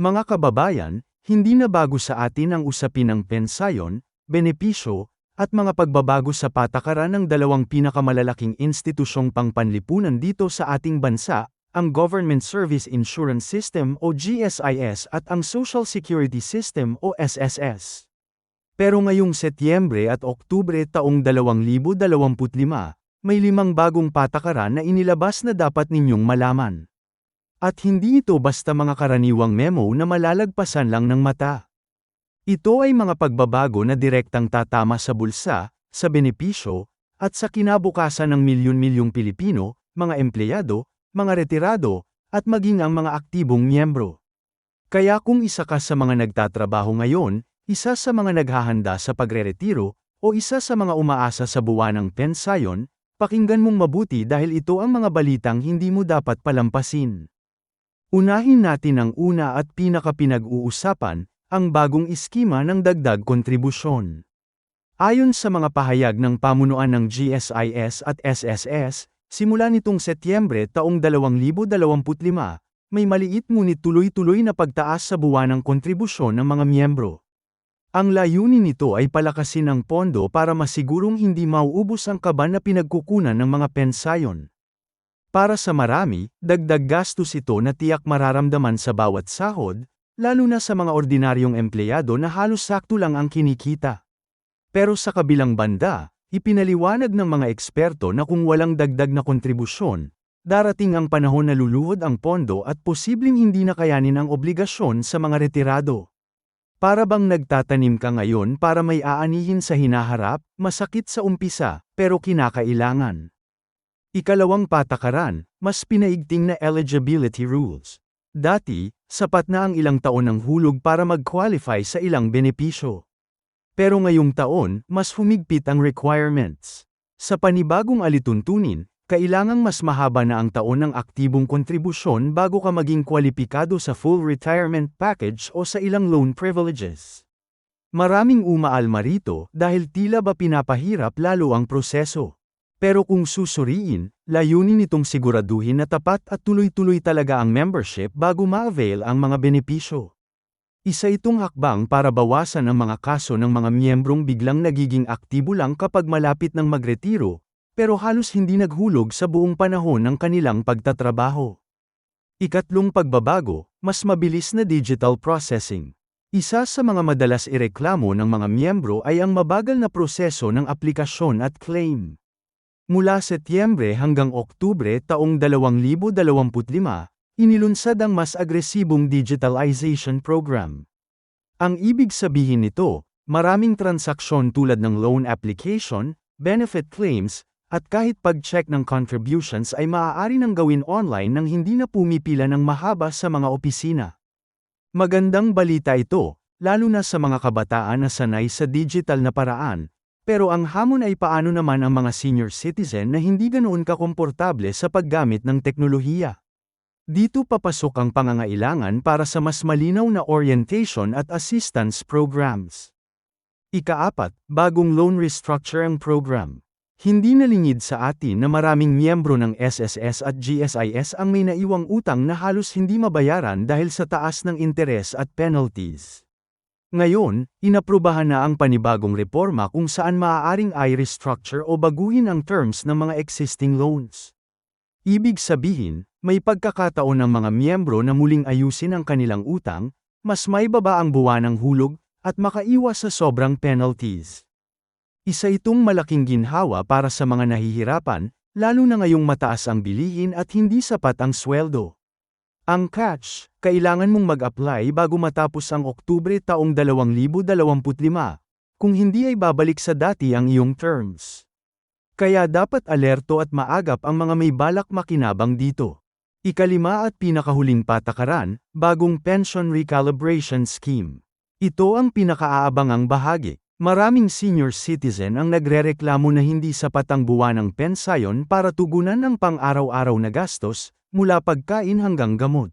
Mga kababayan, hindi na bago sa atin ang usapin ng pensayon, benepisyo, at mga pagbabago sa patakaran ng dalawang pinakamalalaking institusyong pangpanlipunan dito sa ating bansa, ang Government Service Insurance System o GSIS at ang Social Security System o SSS. Pero ngayong Setyembre at Oktubre taong 2025, may limang bagong patakaran na inilabas na dapat ninyong malaman. At hindi ito basta mga karaniwang memo na malalagpasan lang ng mata. Ito ay mga pagbabago na direktang tatama sa bulsa, sa benepisyo, at sa kinabukasan ng milyon-milyong Pilipino, mga empleyado, mga retirado, at maging ang mga aktibong miyembro. Kaya kung isa ka sa mga nagtatrabaho ngayon, isa sa mga naghahanda sa pagreretiro, o isa sa mga umaasa sa buwanang pensayon, pakinggan mong mabuti dahil ito ang mga balitang hindi mo dapat palampasin. Unahin natin ang una at pinakapinag-uusapan, ang bagong iskima ng dagdag kontribusyon. Ayon sa mga pahayag ng pamunuan ng GSIS at SSS, simula nitong Setyembre taong 2025, may maliit ngunit tuloy-tuloy na pagtaas sa buwanang kontribusyon ng mga miyembro. Ang layunin nito ay palakasin ang pondo para masigurong hindi mauubos ang kaban na pinagkukunan ng mga pensayon. Para sa marami, dagdag gastos ito na tiyak mararamdaman sa bawat sahod, lalo na sa mga ordinaryong empleyado na halos sakto lang ang kinikita. Pero sa kabilang banda, ipinaliwanag ng mga eksperto na kung walang dagdag na kontribusyon, darating ang panahon na luluhod ang pondo at posibleng hindi na kayanin ang obligasyon sa mga retirado. Para bang nagtatanim ka ngayon para may aanihin sa hinaharap, masakit sa umpisa, pero kinakailangan. Ikalawang patakaran, mas pinaigting na eligibility rules. Dati, sapat na ang ilang taon ng hulog para mag-qualify sa ilang benepisyo. Pero ngayong taon, mas humigpit ang requirements. Sa panibagong alituntunin, kailangang mas mahaba na ang taon ng aktibong kontribusyon bago ka maging kwalipikado sa full retirement package o sa ilang loan privileges. Maraming umaalma rito dahil tila ba pinapahirap lalo ang proseso. Pero kung susuriin, layunin nitong siguraduhin na tapat at tuloy-tuloy talaga ang membership bago ma-avail ang mga benepisyo. Isa itong hakbang para bawasan ang mga kaso ng mga miyembrong biglang nagiging aktibo lang kapag malapit ng magretiro, pero halos hindi naghulog sa buong panahon ng kanilang pagtatrabaho. Ikatlong pagbabago, mas mabilis na digital processing. Isa sa mga madalas ireklamo ng mga miyembro ay ang mabagal na proseso ng aplikasyon at claim. Mula Setyembre hanggang Oktubre taong 2025, inilunsad ang mas agresibong digitalization program. Ang ibig sabihin nito, maraming transaksyon tulad ng loan application, benefit claims, at kahit pag-check ng contributions ay maaari nang gawin online nang hindi na pumipila ng mahaba sa mga opisina. Magandang balita ito, lalo na sa mga kabataan na sanay sa digital na paraan, pero ang hamon ay paano naman ang mga senior citizen na hindi ganoon kakomportable sa paggamit ng teknolohiya. Dito papasok ang pangangailangan para sa mas malinaw na orientation at assistance programs. Ikaapat, bagong loan restructuring program. Hindi nalingid sa atin na maraming miyembro ng SSS at GSIS ang may naiwang utang na halos hindi mabayaran dahil sa taas ng interes at penalties. Ngayon, inaprubahan na ang panibagong reforma kung saan maaaring i-restructure o baguhin ang terms ng mga existing loans. Ibig sabihin, may pagkakataon ng mga miyembro na muling ayusin ang kanilang utang, mas may baba ang buwan ng hulog, at makaiwas sa sobrang penalties. Isa itong malaking ginhawa para sa mga nahihirapan, lalo na ngayong mataas ang bilihin at hindi sapat ang sweldo. Ang catch, kailangan mong mag-apply bago matapos ang Oktubre taong 2025. Kung hindi ay babalik sa dati ang iyong terms. Kaya dapat alerto at maagap ang mga may balak makinabang dito. Ikalima at pinakahuling patakaran, bagong pension recalibration scheme. Ito ang pinakaaabangang bahagi. Maraming senior citizen ang nagrereklamo na hindi sapat ang buwan ng pensayon para tugunan ang pang-araw-araw na gastos, mula pagkain hanggang gamot.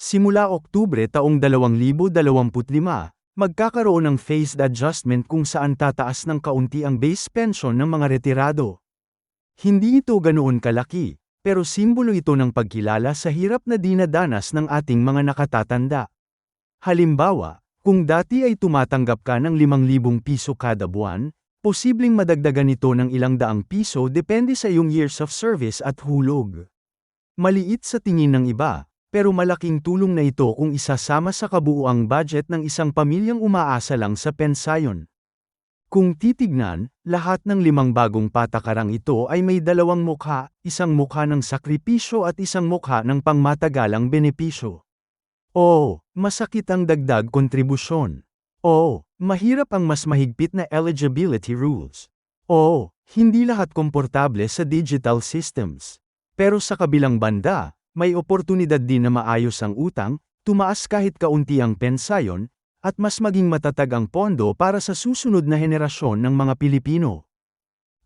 Simula Oktubre taong 2025, magkakaroon ng phased adjustment kung saan tataas ng kaunti ang base pension ng mga retirado. Hindi ito ganoon kalaki, pero simbolo ito ng pagkilala sa hirap na dinadanas ng ating mga nakatatanda. Halimbawa, kung dati ay tumatanggap ka ng 5,000 piso kada buwan, posibleng madagdagan ito ng ilang daang piso depende sa iyong years of service at hulog. Maliit sa tingin ng iba, pero malaking tulong na ito kung isasama sa kabuuang budget ng isang pamilyang umaasa lang sa pensayon. Kung titignan, lahat ng limang bagong patakarang ito ay may dalawang mukha, isang mukha ng sakripisyo at isang mukha ng pangmatagalang benepisyo. Oo, masakit ang dagdag kontribusyon. Oo, mahirap ang mas mahigpit na eligibility rules. Oo, hindi lahat komportable sa digital systems. Pero sa kabilang banda, may oportunidad din na maayos ang utang, tumaas kahit kaunti ang pensayon, at mas maging matatag ang pondo para sa susunod na henerasyon ng mga Pilipino.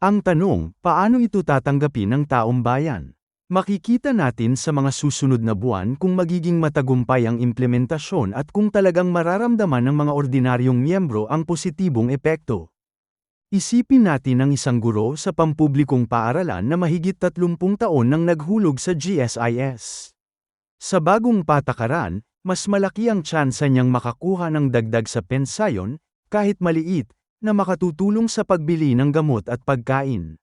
Ang tanong, paano ito tatanggapin ng taong bayan? Makikita natin sa mga susunod na buwan kung magiging matagumpay ang implementasyon at kung talagang mararamdaman ng mga ordinaryong miyembro ang positibong epekto. Isipin natin ang isang guro sa pampublikong paaralan na mahigit 30 taon nang naghulog sa GSIS. Sa bagong patakaran, mas malaki ang tsansa niyang makakuha ng dagdag sa pensayon, kahit maliit, na makatutulong sa pagbili ng gamot at pagkain.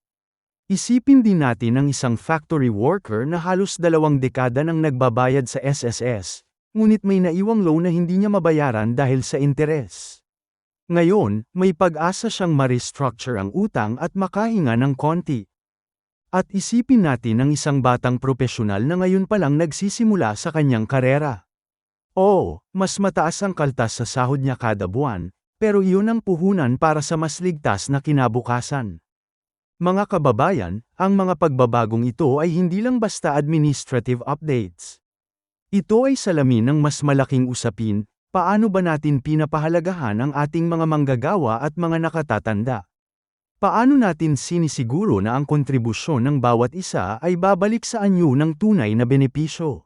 Isipin din natin ang isang factory worker na halos dalawang dekada nang nagbabayad sa SSS, ngunit may naiwang loan na hindi niya mabayaran dahil sa interes. Ngayon, may pag-asa siyang ma-restructure ang utang at makahinga ng konti. At isipin natin ang isang batang propesyonal na ngayon pa lang nagsisimula sa kanyang karera. Oo, mas mataas ang kaltas sa sahod niya kada buwan, pero iyon ang puhunan para sa mas ligtas na kinabukasan. Mga kababayan, ang mga pagbabagong ito ay hindi lang basta administrative updates. Ito ay salamin ng mas malaking usapin, paano ba natin pinapahalagahan ang ating mga manggagawa at mga nakatatanda? Paano natin sinisiguro na ang kontribusyon ng bawat isa ay babalik sa anyo ng tunay na benepisyo?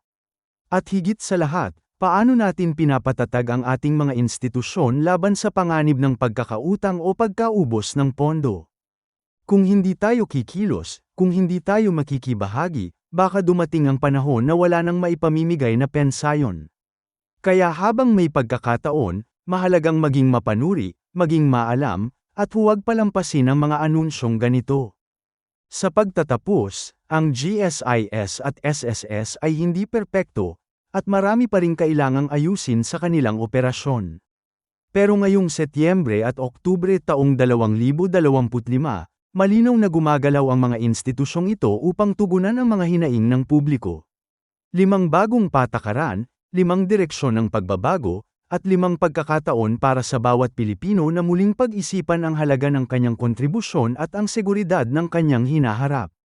At higit sa lahat, Paano natin pinapatatag ang ating mga institusyon laban sa panganib ng pagkakautang o pagkaubos ng pondo? Kung hindi tayo kikilos, kung hindi tayo makikibahagi, baka dumating ang panahon na wala nang maipamimigay na pensayon. Kaya habang may pagkakataon, mahalagang maging mapanuri, maging maalam, at huwag palampasin ang mga anunsyong ganito. Sa pagtatapos, ang GSIS at SSS ay hindi perpekto, at marami pa rin kailangang ayusin sa kanilang operasyon. Pero ngayong Setyembre at Oktubre taong 2025, malinaw na gumagalaw ang mga institusyong ito upang tugunan ang mga hinaing ng publiko. Limang bagong patakaran, limang direksyon ng pagbabago, at limang pagkakataon para sa bawat Pilipino na muling pag-isipan ang halaga ng kanyang kontribusyon at ang seguridad ng kanyang hinaharap.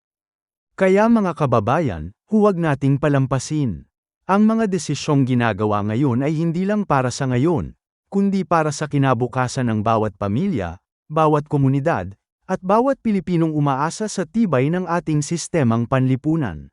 Kaya mga kababayan, huwag nating palampasin. Ang mga desisyong ginagawa ngayon ay hindi lang para sa ngayon, kundi para sa kinabukasan ng bawat pamilya, bawat komunidad, at bawat Pilipinong umaasa sa tibay ng ating sistemang panlipunan.